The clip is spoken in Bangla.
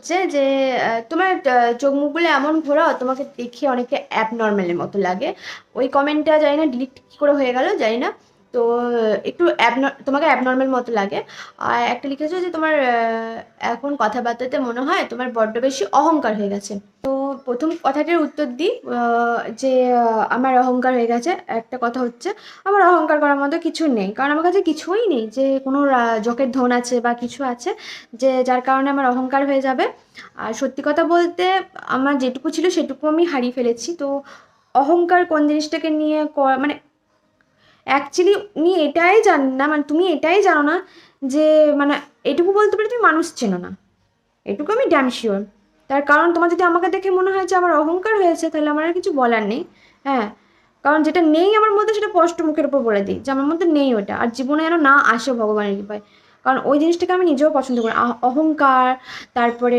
হচ্ছে যে তোমার চোখ মুখগুলো এমন ঘোরাও, তোমাকে দেখে অনেকে অ্যাবনর্মালের মতো লাগে। ওই কমেন্টটা জানি না ডিলিট কী করে হয়ে গেল জানি না তো, একটু অ্যাবন তোমাকে অ্যাবনর্মাল মতো লাগে। আর একটা লিখেছো যে তোমার এখন কথাবার্তাতে মনে হয় তোমার বড্ড বেশি অহংকার হয়ে গেছে। তো প্রথম কথাটির উত্তর দিই যে আমার অহংকার হয়ে গেছে। একটা কথা হচ্ছে, আমার অহংকার করার মতো কিছু নেই। কারণ আমার কাছে কিছুই নেই যে, কোনো জকের ধন আছে বা কিছু আছে যে, যার কারণে আমার অহংকার হয়ে যাবে। আর সত্যি কথা বলতে, আমার যেটুকু ছিল সেটুকু আমি হারিয়ে ফেলেছি। তো, অহংকার কোন জিনিসটাকে নিয়ে মানে অ্যাকচুয়ালি উনি এটাই জান, না মানে তুমি এটাই জানো না যে মানে এটুকু বলতে পারি তুমি মানুষ চেনো না। এটুকু আমি ড্যাম শিওর তার কারণ তোমার যদি আমাকে দেখে মনে হয় যে আমার অহংকার হয়েছে, তাহলে আমার আর কিছু বলার নেই। হ্যাঁ কারণ যেটা নেই আমার মধ্যে সেটা স্পষ্ট মুখের উপর বলে দিই, যে আমার মধ্যে নেই ওটা। আর জীবনে যেন না আসে ভগবানের কৃপায়। কারণ ওই জিনিসটাকে আমি নিজেও পছন্দ করি অহংকার, তারপরে